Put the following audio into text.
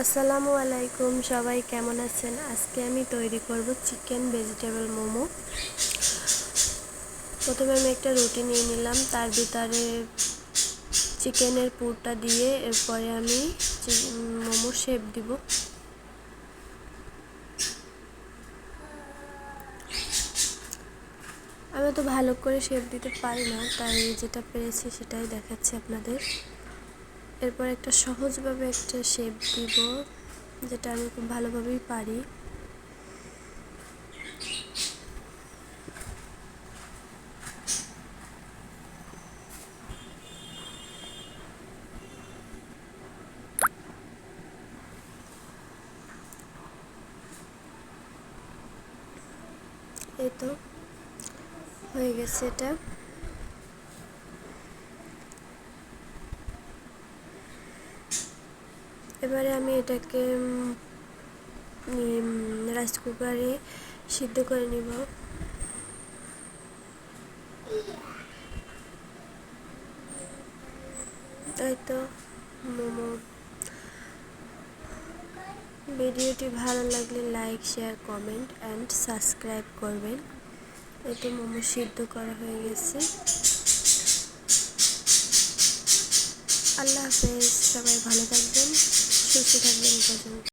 আসসালামু আলাইকুম, সবাই কেমন আছেন? আজকে আমি তৈরি করব চিকেন ভেজিটেবল মোমো। প্রথমে আমি একটা রুটি নিয়ে নিলাম, তার ভিতরে চিকেনের পুরটা দিয়ে এরপরে আমি মোমো শেপ দিব। আমি তো ভালো করে শেপ দিতে পারি না, তাই যেটা পেরেছি সেটাই দেখাচ্ছি আপনাদের। এরপর একটা সহজভাবে একটা শেপ দিব, যেটা আমি খুব ভালোভাবেই পারি। এই তো, হয়ে গেছে এটা। এবারে আমি এটাকে রাইস কুকারে সিদ্ধ করে নিব। তাই তো, মোমো। ভিডিওটি ভালো লাগলে like share comment and subscribe করবেন। এতে মোমো সিদ্ধ করা হয়ে গেছে। আল্লাহ হাফেজ 就看见你发消